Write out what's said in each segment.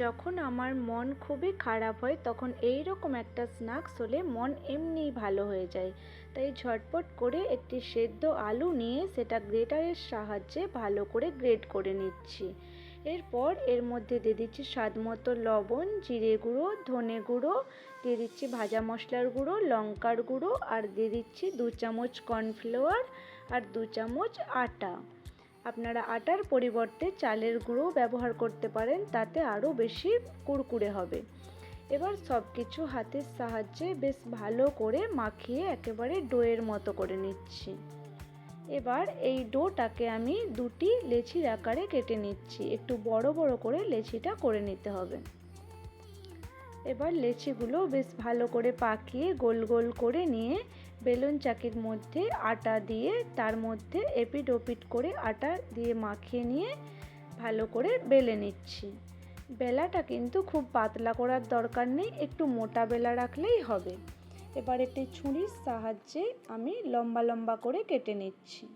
যখন আমার মন খুবই খারাপ হয়, তখন এই রকম একটা স্ন্যাক্স হলে মন এমনিই ভালো হয়ে যায়। তাই ঝটপট করে একটি সেদ্ধ আলু নিয়ে সেটা গ্রেটারের সাহায্যে ভালো করে গ্রেট করে নিচ্ছি। এরপর এর মধ্যে দিয়ে দিচ্ছি স্বাদ মতো লবণ, জিরে গুঁড়ো, ধনে গুঁড়ো, দিয়ে দিচ্ছি ভাজা মশলার গুঁড়ো, লঙ্কার গুঁড়ো, আর দিয়ে দিচ্ছি দু চামচ কর্নফ্লাওয়ার আর দু চামচ আটা। আপনারা আটার পরিবর্তে চালের গুঁড়ো ব্যবহার করতে পারেন, তাতে আরও বেশি কুড়কুড়ে হবে। এবার সব কিছু হাতের সাহায্যে বেশ ভালো করে মাখিয়ে একেবারে ডোয়ের মতো করে নিচ্ছি। এবার এই ডোটাকে আমি দুটি লেচির আকারে কেটে নিচ্ছি। একটু বড় বড় করে লেচিটা করে নিতে হবে। এবার লেচিগুলো বেশ ভালো করে পাকিয়ে গোল গোল করে নিয়ে বেলুন চাকির মধ্যে আটা দিয়ে তার মধ্যে এপিট ওপিট করে আটা দিয়ে মাখিয়ে নিয়ে ভালো করে বেলে নিচ্ছি। বেলাটা কিন্তু খুব পাতলা করার দরকার নেই, একটু মোটা বেলা রাখলেই হবে। এবার একটি ছুরির সাহায্যে আমি লম্বা লম্বা করে কেটে নিচ্ছি।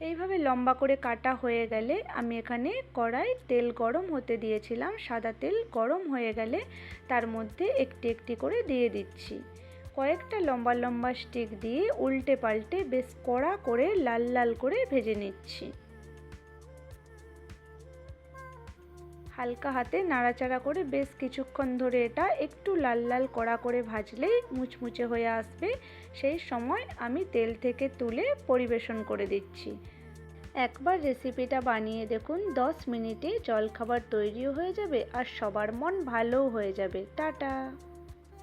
এইভাবে লম্বা করে কাটা হয়ে গেলে আমি এখানে কড়াই তেল গরম হতে দিয়েছিলাম, সাদা তেল গরম হয়ে গেলে তার মধ্যে একটি একটি করে দিয়ে দিচ্ছি। কয়েকটা লম্বা লম্বা স্টিক দিয়ে উল্টে পাল্টে বেশ কড়া করে লাল লাল করে ভেজে নিচ্ছি। হালকা হাতে নাড়াচাড়া করে বেশ কিছুক্ষণ ধরে এটা একটু লাল লাল কড়া করে ভাজলেই মুচমুচে হয়ে আসবে। সেই সময় আমি তেল থেকে তুলে পরিবেশন করে দিচ্ছি। একবার রেসিপিটা বানিয়ে দেখুন, দশ মিনিটে জলখাবার তৈরিও হয়ে যাবে আর সবার মন ভালোও হয়ে যাবে। টাটা!